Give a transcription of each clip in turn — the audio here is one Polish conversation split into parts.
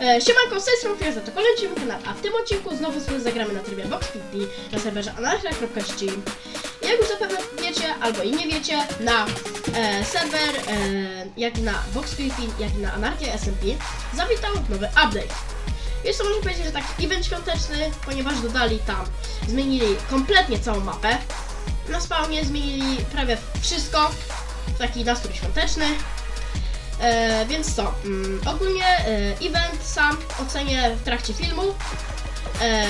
E, siemanko, z tej strony to kolejny odcinek kanał, a w tym odcinku znowu sobie zagramy na trybie Box PT na serwerze anarchia.steam. Jak już zapewne wiecie, albo i nie wiecie, na e, serwer, e, jak na Box jak i na Anarchia SMP zawitał nowy update. Jest to można powiedzieć, że taki event świąteczny, ponieważ dodali tam, zmienili kompletnie całą mapę. Na spawnie zmienili prawie wszystko, taki nastrój świąteczny. E, więc co, mm, ogólnie e, event sam ocenię w trakcie filmu. E,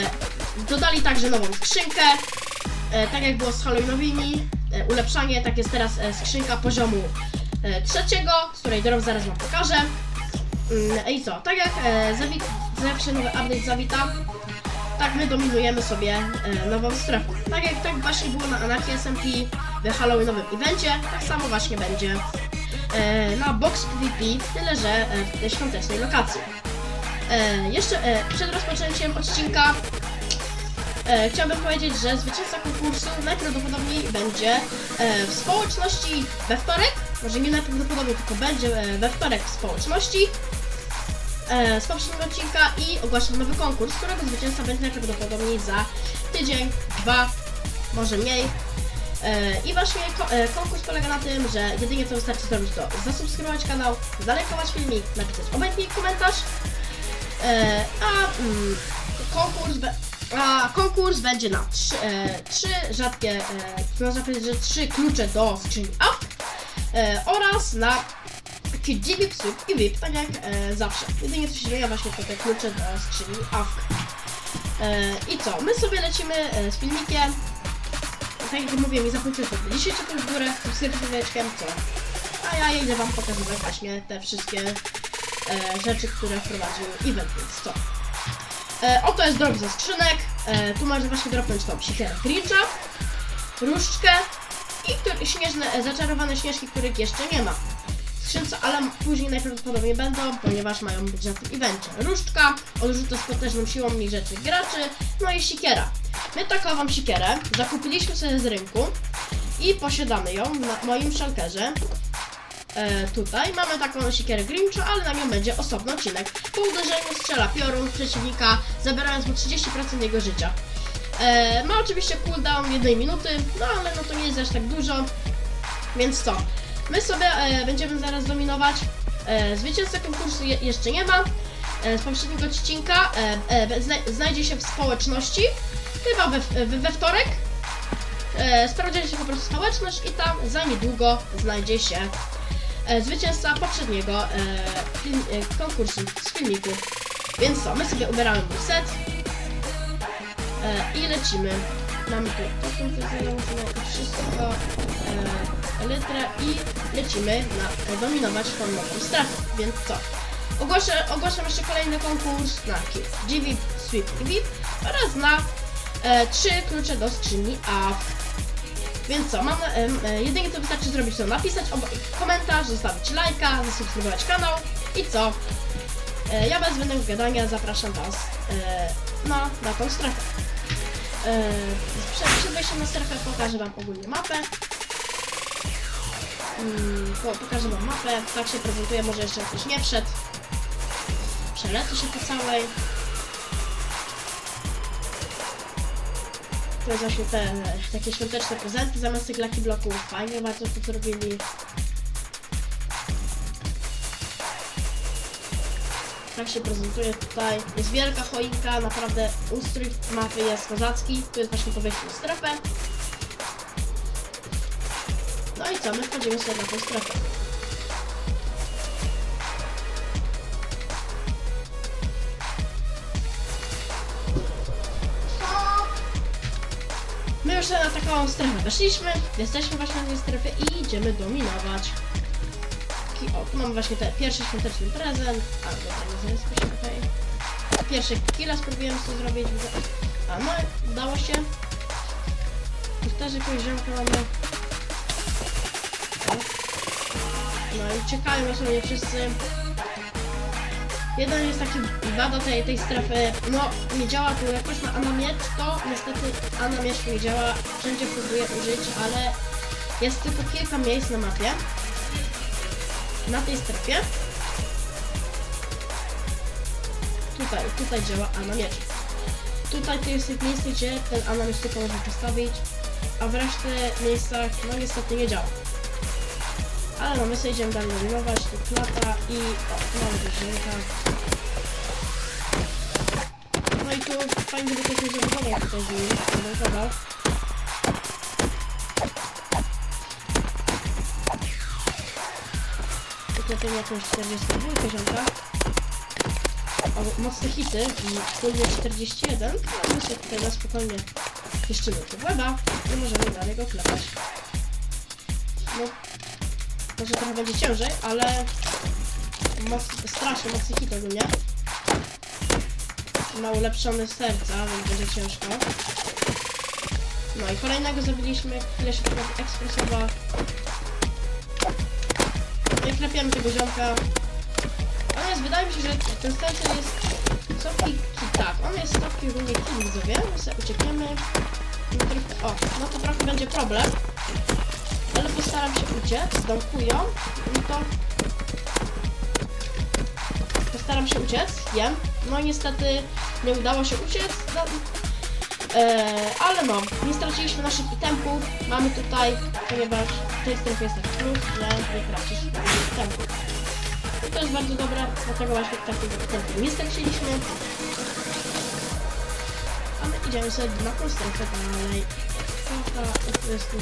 dodali także nową skrzynkę, e, tak jak było z Halloweenowymi. E, ulepszanie, tak jest teraz e, skrzynka poziomu e, trzeciego, z której drop zaraz wam pokażę. Mm, I co, tak jak e, zawsze nowy update zawita, tak my dominujemy sobie e, nową strefę. Tak jak tak właśnie było na Anarchy SMP w Halloweenowym evencie, tak samo właśnie będzie na Box PvP, tyle że e, w tej świątecznej lokacji. E, jeszcze e, przed rozpoczęciem odcinka e, chciałbym powiedzieć, że zwycięzca konkursu najprawdopodobniej będzie e, w społeczności we wtorek, może nie najprawdopodobniej, tylko będzie e, we wtorek w społeczności e, z poprzedniego odcinka i ogłaszam nowy konkurs, którego zwycięzca będzie najprawdopodobniej za tydzień, dwa, może mniej. E, I właśnie e, konkurs polega na tym, że jedynie co wystarczy zrobić to zasubskrybować kanał, zalajkować filmik, napisać obojętnie komentarz, e, a mm, konkurs a konkurs będzie na trzy, trzy rzadkie, można powiedzieć, że trzy klucze do skrzyni up oraz na VIP, SWIP i VIP, tak jak zawsze. Jedynie co się zmienia właśnie to te klucze do skrzyni. E, I co? My sobie lecimy z filmikiem tak jak mówię, zapomnijcie zostawić tu w górę, subskrypcją, co? A ja idę wam pokazywać właśnie te wszystkie e, rzeczy, które wprowadził event, co? E, oto jest drop ze skrzynek, e, tu można właśnie dropnąć tą siekierę Grincha, różdżkę i który, śnieżne, e, zaczarowane śnieżki, których jeszcze nie ma. Skrzynce, ale później najprawdopodobniej będą, ponieważ mają być na tym evencie. Różdżka, odrzuta z potężną siłą niegrzecznych graczy, no i siekiera. My takową siekierę zakupiliśmy sobie z rynku i posiadamy ją na moim szalkerze. E, tutaj mamy taką siekierę Grincha, ale na nią będzie osobny odcinek. Po uderzeniu strzela piorun przeciwnika, zabierając mu 30% jego życia. E, ma oczywiście cooldown jednej minuty, no ale no to nie jest aż tak dużo. Więc co? My sobie e, będziemy zaraz dominować. E, zwycięzca konkursu je, jeszcze nie ma. E, z poprzedniego odcinka e, e, zna, znajdzie się w społeczności. Chyba we, we, we wtorek. E, sprawdzicie po prostu społeczność i tam za niedługo znajdzie się e, zwycięzca poprzedniego e, film, e, konkursu z filmiku. Więc co, my sobie ubieramy mój set e, i lecimy. Mamy tu posłuchajcie, wszystko, e, i lecimy na, e, dominować tą nową strefę. Więc co? Ogłoszę, ogłaszam jeszcze kolejny konkurs na GVIP, SWIP i VIP oraz na e, trzy klucze do skrzyni A. Więc co, mam, e, e, jedynie co wystarczy zrobić to napisać komentarz, zostawić lajka, zasubskrybować kanał i co? E, ja bez zbędnego gadania zapraszam Was e, na, na tą strefę. Przed, przed wejściem na strefę pokażę Wam ogólnie mapę. Po, pokażę Wam mapę, tak się prezentuje, może jeszcze ktoś nie wszedł. Przelecę się po całej. To jest właśnie te takie świąteczne prezenty zamiast tych Lucky Bloków. Fajnie bardzo to zrobili. Tak się prezentuje tutaj. Jest wielka choinka, naprawdę ustrój mapy jest kozacki. Tu jest właśnie wejście na strefę. No i co, my wchodzimy sobie na tę strefę. My już na taką strefę weszliśmy, jesteśmy właśnie na tej strefie i idziemy dominować. O, tu mamy właśnie ten pierwszy świąteczny prezent. A, nie się tutaj. Pierwszy killa spróbujemy sobie zrobić. A no, udało się. Jakiegoś ziomka mamy. No i czekają sobie wszyscy. Jeden jest taki wada tej, tej strefy, no nie działa tu jakoś na Anamiecz, to niestety Anamiecz nie działa, wszędzie próbuję użyć, ale jest tylko kilka miejsc na mapie, na tej strefie. tutaj, tutaj działa Ana Miecz. Tutaj to jest miejsce, gdzie ten Ana Miecz tylko można postawić, a w reszcie miejscach, no niestety nie działa. Ale no, my sobie idziemy dalej dominować, tu klata i o, mamy dziewczynka. No i tu fajnie by ktoś nie zabudował tutaj zabudował. Uklepiemy jakąś 42 ziomka. O, mocne hity i płynie 41, ale my sobie tutaj na spokojnie piszczymy tu łeba i możemy dalej go klepać. No, może trochę będzie ciężej, ale moc, strasznie mocny hit ogólnie. Ma ulepszone serca, więc będzie ciężko. No i kolejnego zrobiliśmy, chwilę się ekspresowa. No i klepiamy tego ziomka. Jest, wydaje mi się, że ten stencil jest stopki, tak, on jest stopki ogólnie kill, widzowie. My sobie uciekniemy. No o, no to trochę będzie problem. Ale postaram się uciec, domkują. No to... Postaram się uciec, wiem. No niestety nie udało się uciec. No, e, ale no, nie straciliśmy naszych itempów. Mamy tutaj, ponieważ w tej strefie jest plus, że nie tracisz I to jest bardzo dobre, dlatego właśnie takiego itempu nie straciliśmy. A my idziemy sobie na tą strefę dalej. Strefa, to jest tu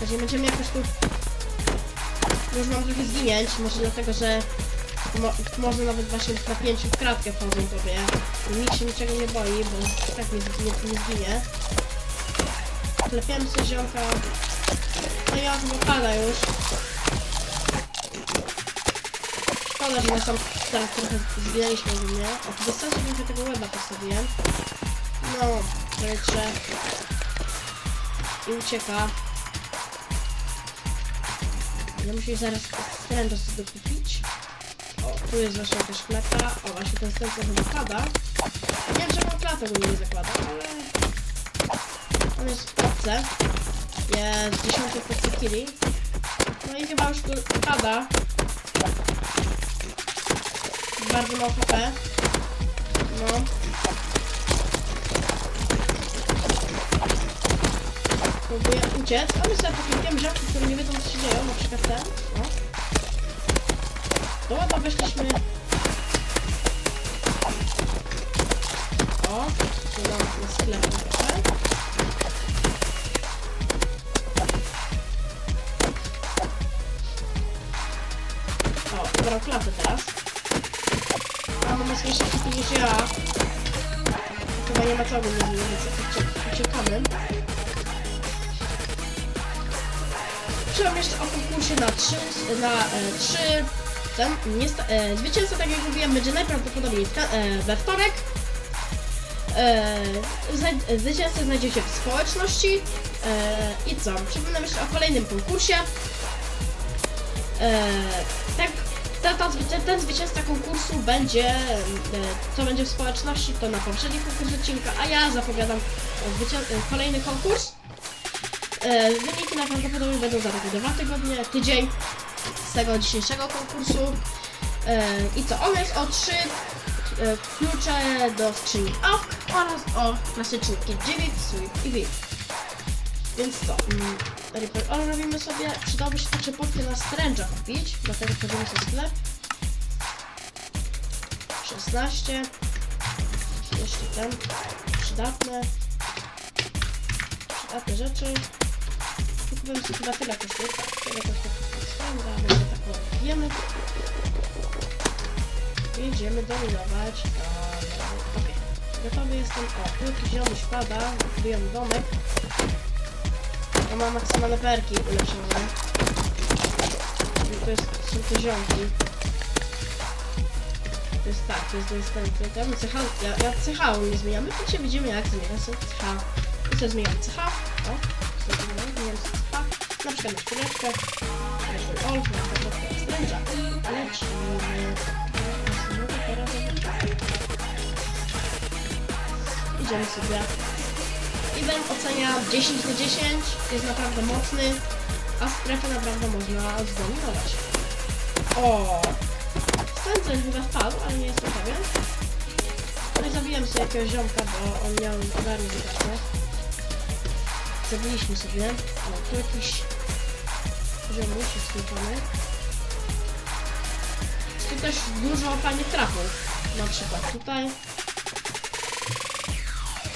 Także będziemy jakoś tu... Już mam trochę zginięć, może dlatego, że mo może nawet właśnie w napięciu w kratkę wchodzą tobie. Nikt się niczego nie boi, bo tak nie, nie, nie zginie. Klepiemy sobie ziomka. No i on wypada już. Szkoda, że nas tam teraz trochę zginęliśmy u mnie. O, tu wystarczy, że tego łeba postawiłem. No, kurczę. I ucieka. Ja muszę zaraz stędę sobie kupić. O, tu jest właśnie jakaś klata. O, właśnie ten stęd trochę wypada. Nie wiem, czemu klatę go nie zakłada, ale... On jest w klatce. Jest 10 klatce killi. No i chyba już tu pada. Bardzo mało HP. No. Próbuję uciec, ale sobie pokrypiemy rzeczy, które nie wiedzą co się dzieją, na przykład ten. O. Do łeba weszliśmy. O, tu nam na sklepie trochę. O, brał klatę teraz. On ma mocniejsze hity niż ja. Chyba nie ma co go nie więc ucie- uciekamy. Przypomnę jeszcze o konkursie na trzy, na e, trzy ten, nie sta, e, zwycięzca, tak jak mówiłem, będzie najprawdopodobniej w, e, we wtorek. E, znaj- e, zwycięzcę znajdziecie w społeczności. E, I co? Przypominam jeszcze o kolejnym konkursie. E, ta, ta, zwycię- ten zwycięzca konkursu będzie, e, co będzie w społeczności, to na poprzedni konkurs odcinka, a ja zapowiadam e, e, kolejny konkurs. E, wyniki najprawdopodobniej będą za takie dwa tygodnie, tydzień z tego dzisiejszego konkursu. E, I co? On jest o trzy e, klucze do skrzyni AWK oraz o klasyczny kit 9, Sweep i VIP. Więc co? Reaper All robimy sobie. Przydałoby się także podkę na Strange'a kupić, dlatego wchodzimy sobie sklep. 16. Jeszcze ten. Przydatne. Przydatne rzeczy. Kupujemy sobie chyba tyle kosztuje. Tyle kosztuje Strange'a, sobie tak wiemy. Jedziemy dominować. Okej. Gotowy jestem. O, jakiś zielony spada. Budujemy domek. To ma maksymalne perki ulepszone. I to jest, są te ziomki. To jest tak, to jest następny. To ja bym CH, ja, ja CH nie zmieniam. My tu się widzimy jak zmienia sobie CH. I sobie zmieniam CH. O, sobie zmieniam, zmieniam CH. Na przykład na szpileczkę. Na przykład stręża. I lecimy. No to teraz Idziemy sobie Event ocenia 10 na 10, jest naprawdę mocny, a strefę naprawdę można zdominować. O! Stędzeń chyba wpadł, ale nie jestem pewien. No zabiłem sobie jakiegoś ziomka, bo on miał bardzo. Zabiliśmy sobie. O, tu jakiś ziomuś jest skończony. Tu też dużo fajnych trafów. Na przykład tutaj.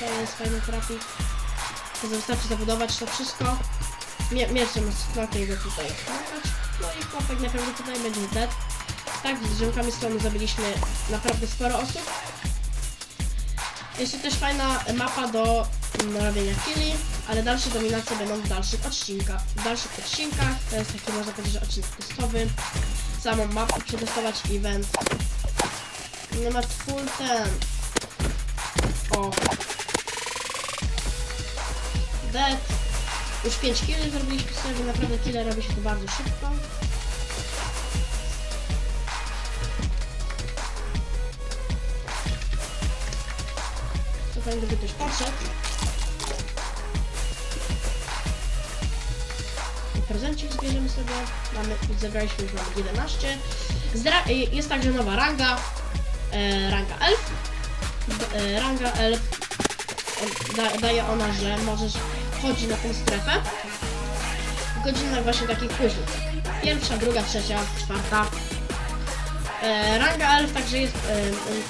To jest fajny trafik. To wystarczy zabudować to wszystko. Mie mieczem klokiem go tutaj. No i chłopak najprawdopodobniej będzie dead. Tak, z ziomkami strony zabiliśmy naprawdę sporo osób. Jest tu też fajna mapa do robienia killi, ale dalsze dominacje będą w dalszych odcinkach. W dalszych odcinkach to jest taki można powiedzieć, że odcinek testowy. Samą mapę przetestować event. Ma full ten. O. Dead. Już 5 killi zrobiliśmy sobie, naprawdę kile robi się to bardzo szybko. Tutaj gdyby ktoś podszedł. Prezencik zbierzemy sobie. Mamy, zebraliśmy już mamy 11. Zdra y, jest także nowa ranga. E, ranga elf. E, ranga elf. O, Da daje ona, że możesz wchodzić na tę strefę. W godzinach właśnie takich późnych. Pierwsza, druga, trzecia, czwarta. E, ranga elf także jest,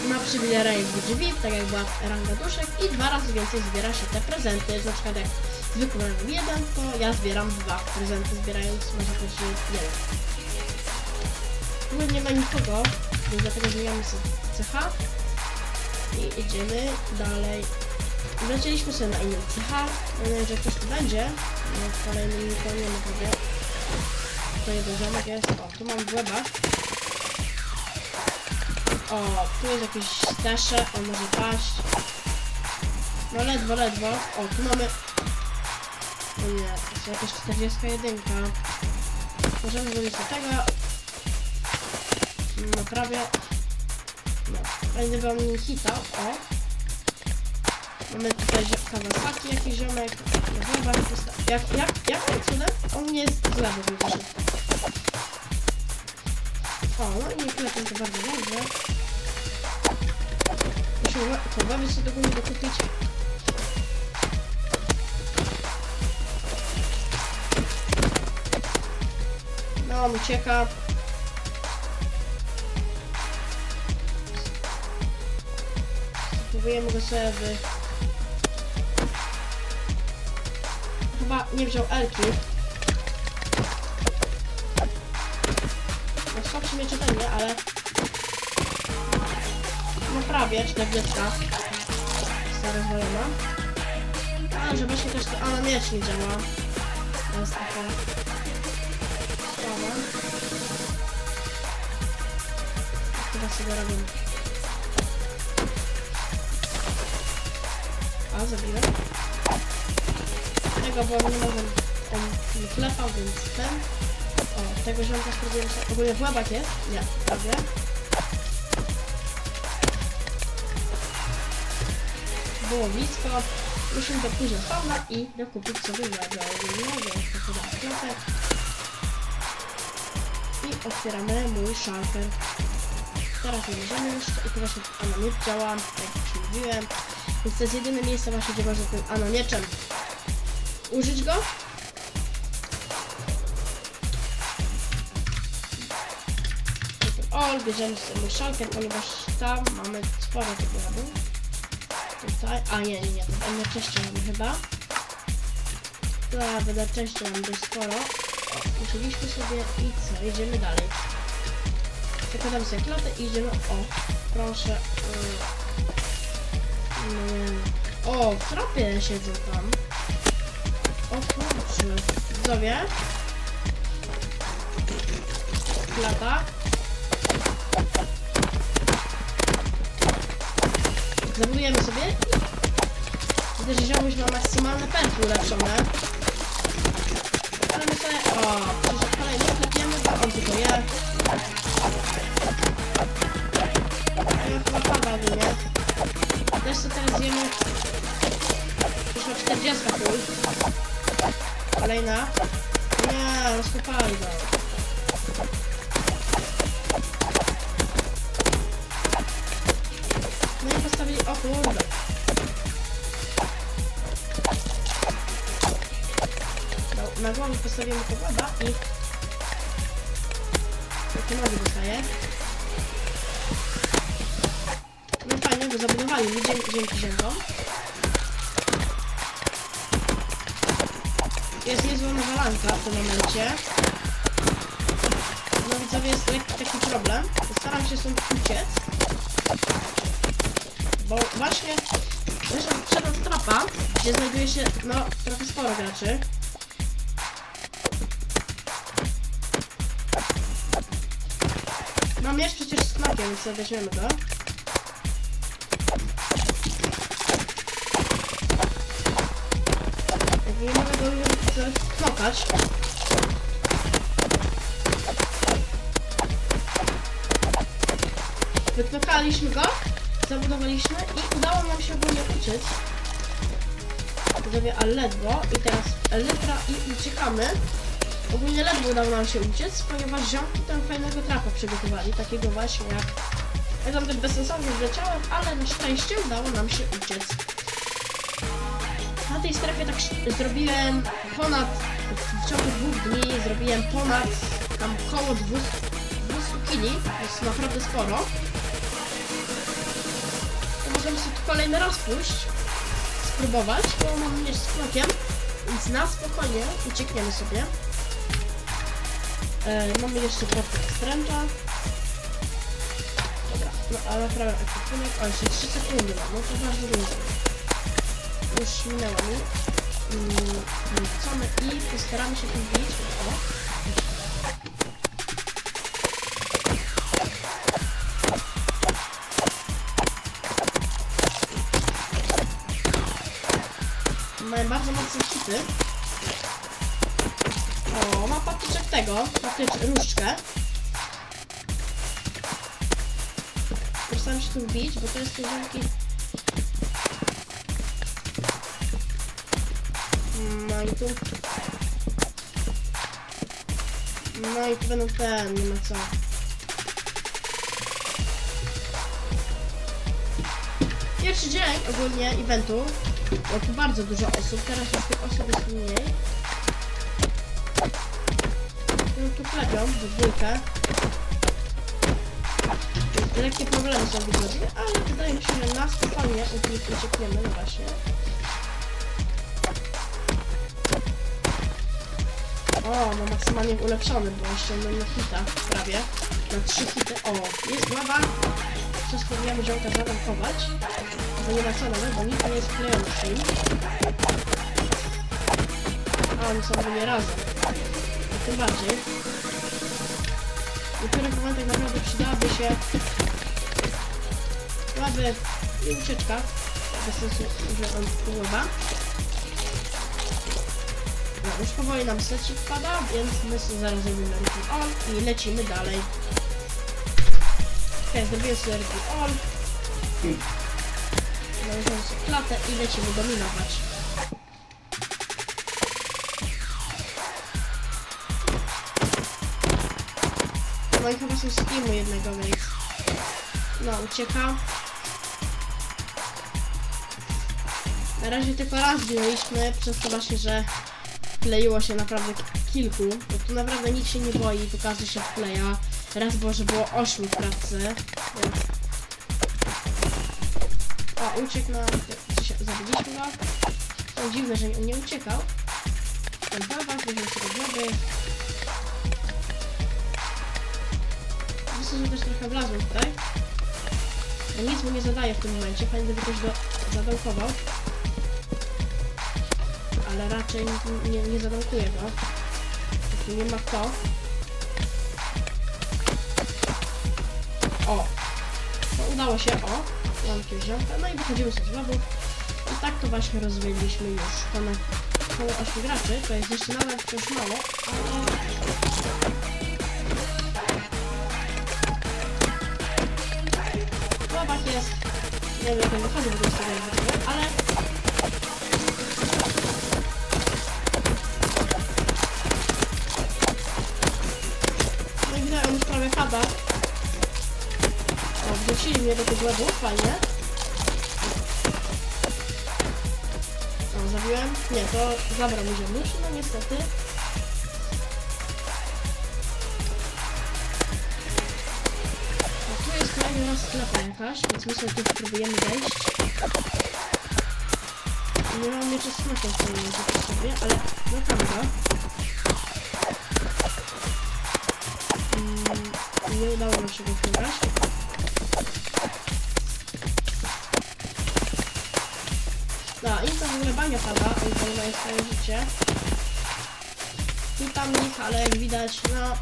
e, ma przywileje w drzwi, tak jak była ranga duszek i dwa razy więcej zbiera się te prezenty. Na przykład jak zwykły mam jeden, to ja zbieram dwa prezenty, zbierając można powiedzieć że jeden. Tu nie ma nikogo, więc dlatego zmieniamy sobie CH i idziemy dalej. Wlecieliśmy sobie na inny CH, mam nadzieję, że ktoś tu będzie, no w kolejnym nikogo nie ma prawie. To jeden ziomek jest, o tu mam w łebach. O, tu jest jakieś stesze, on może paść. No ledwo, ledwo. O, tu mamy... O nie, to jest jakaś 41. Możemy zrobić do tego. No prawie... No, on nie hitał, o. Mamy tutaj Kawasaki, jakiś ziomek. Chyba jak, jak, jak tym cudem? On nie jest z lewo wyszedł. O, no i nie klepię to bardzo dobrze. Musimy to bawić sobie tego nie dokupić. No, on ucieka. Spróbujemy go sobie wy... Chyba nie wziął Elki. No słabszy miecze będzie, ale... No prawie, 40. Stara znajoma. A, że właśnie też to... A, na miecz nie działa. To jest taka... Sprawa. Chyba sobie robię. A, zabiłem. Tego, bo nie. On nie klepał, więc ten... O, tego ziomka spróbuję sobie... Ogólnie w łebach jest? Nie, prawie. Było blisko. Musimy do później spawna i dokupić sobie mego ogólnego. I otwieramy mój szalker. Teraz nie możemy jeszcze i to właśnie anoniet działa, tak jak już mówiłem. Więc to jest jedyne miejsce właśnie, gdzie można tym anonieczem użyć go. O, bierzemy sobie szalkę, ponieważ tam mamy sporo tego robu. Tutaj, a nie, nie, nie, to będę częściej chyba. Dobra, będę częściej mam dość sporo. O, użyliśmy sobie i co, jedziemy dalej. Zakładamy sobie klatę i idziemy, o, proszę. Yy, wiem. o, w trapie siedzą tam. O kurczę, widzowie. Klata. Zabudujemy sobie. Widzę, że ziomuś ma maksymalne perki ulepszone. Ale my sobie... O, przecież kolejny klepiemy, bo on tylko je. Ja chyba pada w nie. Też sobie teraz zjemy... Już ma 40 full. Kolejna. Nie, rozkopali go. No i postawili... O kurde. No, na głowę postawimy pokłada i... Takie nogi dostaje. No fajnie, bo zabudowali dzięki, dzięki ziemkom. Jest niezła nawalanka w tym momencie. No widzowie, jest lekki taki problem. Staram się stąd uciec. Bo właśnie wyszedłem przed trapa, gdzie znajduje się, no, trochę sporo graczy. Mam miecz przecież z knakiem, więc weźmiemy go. Knokać. Wyknokaliśmy go, zabudowaliśmy i udało nam się ogólnie uciec. Widzowie, ale ledwo. I teraz elytra i uciekamy. Ogólnie ledwo udało nam się uciec, ponieważ ziomki tam fajnego trapa przygotowali, takiego właśnie jak... Ja tam też bezsensownie wleciałem, ale na szczęście udało nam się uciec. Na tej strefie tak zrobiłem ponad, w ciągu dwóch dni zrobiłem ponad tam koło 200, 200 kili, to jest naprawdę sporo. To możemy sobie tu kolejny raz pójść, spróbować, bo mam mieć z krokiem, więc na spokojnie uciekniemy sobie. E, mamy jeszcze trochę stręcza. Dobra, no ale prawie ekwipunek. O, jeszcze 3 sekundy mam, no to bardzo dużo. Już minęło mi. Mm, Wrzucamy i postaramy się wbić. O. Mają bardzo mocne hity. O, ma patyczek tego, patycz, różdżkę. Postaram się tu wbić, bo to jest ten wielki... No i tu będą ten, nie ma co. Pierwszy dzień ogólnie eventu. Bo tu bardzo dużo osób, teraz już tych osób jest mniej. No tu klepią w dwójkę. Lekkie problemy są widzowie, ale wydaje mi się, że na spokojnie uciekniemy, no właśnie. O, no maksymalnie ulepszony, bo ściągnąłem na hita prawie. Na trzy hity. O, jest głowa. Wszystko wiemy, że on zatankować. Bo nie ma co nawet, bo nikt nie jest wklejony. A oni są nie razem. No, tym bardziej. W niektórych momentach naprawdę przydałaby się łaby i ucieczka. Bez sensu, że on. Już powoli nam secik wpada, więc my sobie zaraz zrobimy repeat all i lecimy dalej. Okej, zrobiłem sobie repeat all. Nałożymy sobie klatę i lecimy dominować. No i chyba są z jednego, więc... No, ucieka. Na razie tylko raz ginęliśmy, przez to właśnie, że kleiło się naprawdę kilku. Bo tu naprawdę nikt się nie boi, tu każdy się wkleja. Raz było, że było ośmiu w klatce, więc... O, uciekł na... Zabiliśmy go. To dziwne, że nie uciekał. Baba, weźmy sobie głowy. Myślę, że też trochę wlazłem tutaj. Bo nic mu nie zadaje w tym momencie. Fajnie, gdyby ktoś go zadołkował. Ale raczej nie, nie, zadołkuje go. Nie ma kto. O! To udało się, o! Jakieś ziomka. No i wychodzimy z znowu. I tak to właśnie rozwiedziliśmy już ponad około 8 graczy. To jest jeszcze nawet wciąż mało, ale Chłopak jest. Nie wiem jak on wychodzi w ogóle z tego ale. chyba. O, wrzucili mnie do tego lebu, fajnie. O, zabiłem? Nie, to zabrał mi ziemnisz, no niestety. O, tu jest kolejny raz sklep jakaś, więc my sobie tu spróbujemy wejść. Nie mam jeszcze sklepu w tym sobie, ale no. Nie udało mi się go wygrać. No, i to w ogóle bania pada, oni mają swoje życie. I tam ich, ale jak widać, no...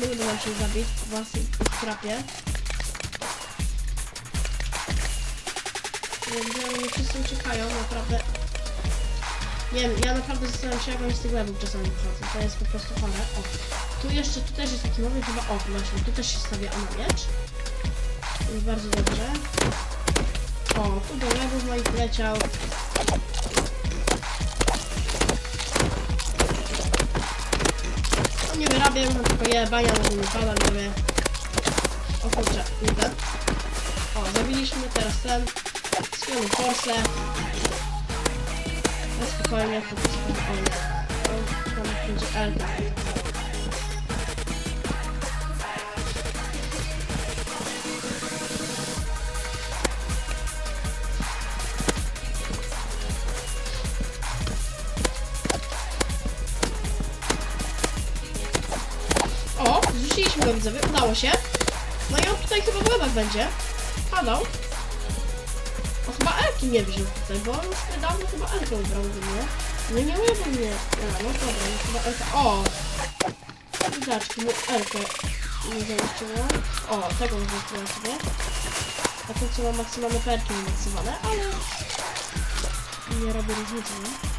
Nie uda nam się zabić w własnej trapie. Gdzie oni wszyscy uciekają, naprawdę. Nie wiem, ja naprawdę zastanawiam się, jak oni z tych łebów czasami wychodzą. To jest po prostu chore. Tu jeszcze, tu też jest taki nowy chyba, o, właśnie, tu też się stawia na miecz. Jest bardzo dobrze. O, tu do łebów moich leciał. No nie wyrabiam, no tylko je, bania może nie pada, nie wiem. O kurczę, nie ten. O, zabiliśmy teraz ten. Spiony forsę. No spokojnie, to spokojnie. To tam będzie Elka. Widzowie, udało się. No i on tutaj chyba w łebach będzie. Padał. O, chyba Elki nie wziął tutaj, bo on już niedawno chyba Elkę ubrał do mnie. No nie łebą mnie. A, no dobra, no chyba Elka. O! Widaczki, mu Elkę nie zaliczyło. O, tego nie zaliczyłem sobie. A to co ma maksymalne perki maksymalne, ale... Nie robi różnicy, nie?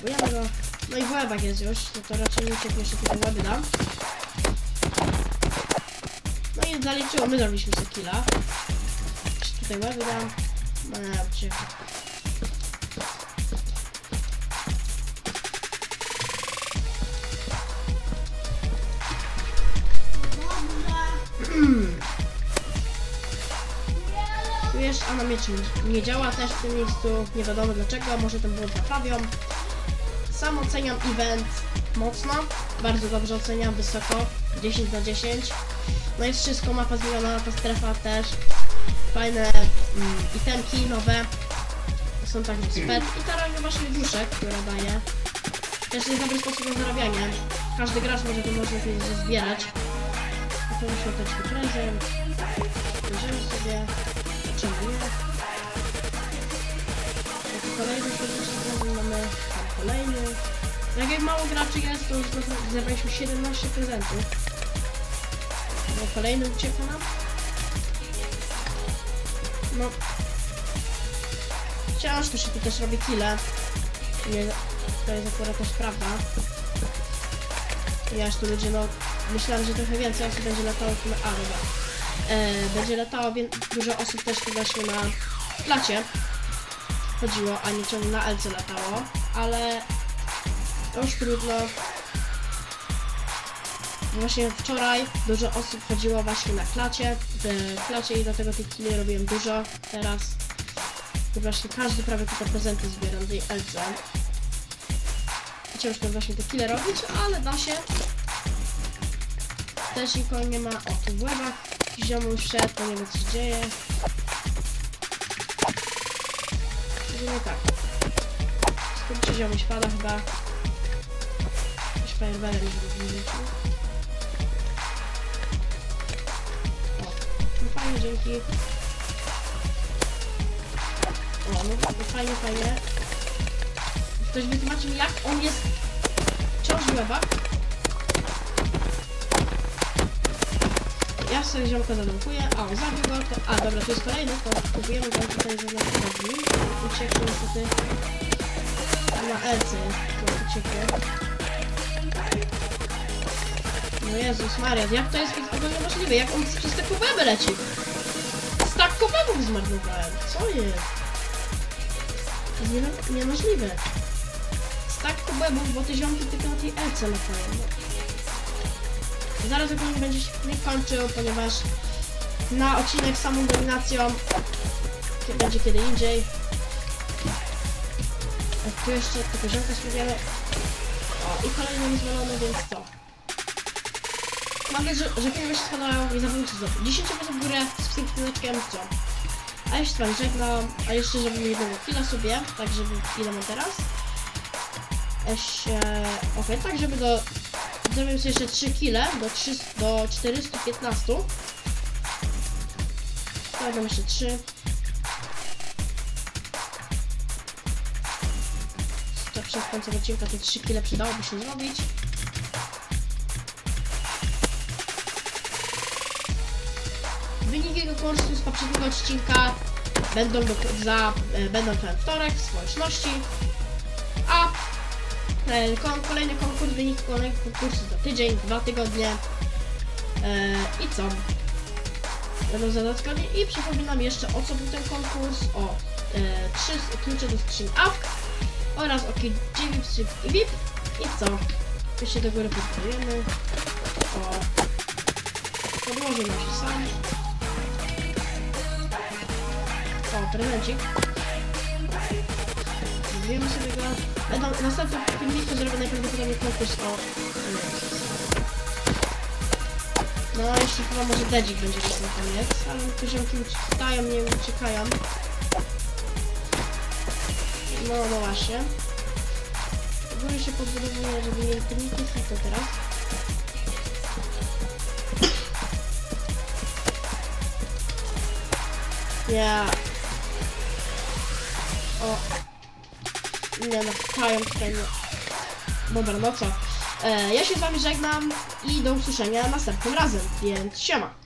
Go. No i w łebach jest już, no to raczej nie ucieknie się tylko łeby dam. No i zaliczyło, my zrobiliśmy sobie killa. Jeszcze tutaj łeby dam. No. Tu jest, a na mieczu nie działa też w tym miejscu, nie wiadomo dlaczego, może ten błąd naprawią. Sam oceniam event mocno, bardzo dobrze oceniam, wysoko, 10 na 10. No jest wszystko, mapa zmieniona, ta strefa też, fajne mm, itemki nowe, są także spec i ta ranga właśnie duszek, która daje. Też jest dobry sposób na zarabianie, każdy gracz może to można zbierać. A to świąteczny prezent, bierzemy sobie, czemu nie? Kolejny świąteczny prezent mamy, kolejny. Jak jak mało graczy jest, to już zebraliśmy 17 prezentów. No kolejny ucieka nam. No. Ciężko się tu też robi kile. To jest akurat też prawda. Ja już tu ludzie, no, myślałem, że trochę więcej osób będzie latało tu na... A, dobra. E, będzie latało, więc dużo osób też tu właśnie na placie chodziło, a nie ciągle na LC latało, ale to już trudno. Właśnie wczoraj dużo osób chodziło właśnie na klacie, w klacie i dlatego tych killi robiłem dużo teraz. Właśnie każdy prawie tutaj prezenty zbieram tej LC. Ciężko właśnie te kile robić, ale da się. Też nikogo nie ma. O, tu w łebach ziomuś szedł, to nie wiem co się dzieje. Zrobimy tak. Skrócie ziomuś pada chyba. Jakiś fajerwerem, lecił. O, no fajnie, dzięki. O, no, no fajnie, fajnie. Ktoś wytłumaczy mi, jak on jest wciąż w łebach? Ja sobie ziomka zadomkuję, a on zabił go. A, dobra, to jest kolejny, to kupujemy go tutaj za następny. Uciekł niestety na Elcy, to uciekł. No Jezus Maria, jak to jest w ogóle niemożliwe? Jak on przez te kubeby leci? Z tak kubebów zmarnowałem, co jest? To jest nie, niemożliwe. Z tak kubebów, bo te ziomki tylko na tej Elce latają. Zaraz on będzie się kończył, ponieważ na odcinek z samą dominacją. Będzie kiedy indziej. A tu jeszcze tylko ziomka spróbujemy. O, i kolejny niezwolony, więc co? Mam nadzieję, że, że film się spodobał. Nie zapomnijcie zostawić 10 łapek w górę z pięknym co? A jeszcze Wam żegnam, a jeszcze żeby nie było chwila sobie, tak żeby ile mam teraz. Jeszcze, okej, tak żeby do, zrobię sobie jeszcze 3 kile, do, 3, do 415. Dodam jeszcze 3. To przez końca odcinka te 3 kile przydałoby się zrobić. Wyniki konkursu z poprzedniego odcinka będą, do, za, e, będą ten wtorek w społeczności, e, ko- kolejny konkurs, wynik kolejnego konkursu za tydzień, dwa tygodnie e, i co? Będą zadatkowi i przypominam jeszcze o co był ten konkurs, o e, trzy klucze do skrzyni AWK oraz o kit VIP, SIP i VIP i co? Jeszcze do góry o podłożę nam się sam. O, prezencik. Zrobimy sobie go. Będą, następnym filmiku zrobię najprawdopodobniej konkurs o... No, jeszcze chyba może Dedzik będzie na koniec, ale poziomki uciekają, nie uciekają. No, no właśnie. Góry się podbudowuje, żeby mieli trniki, to teraz. Nie. Nie, no, pchają tutaj mnie. Dobra, no co. E, ja się z wami żegnam i do usłyszenia następnym razem, więc siema.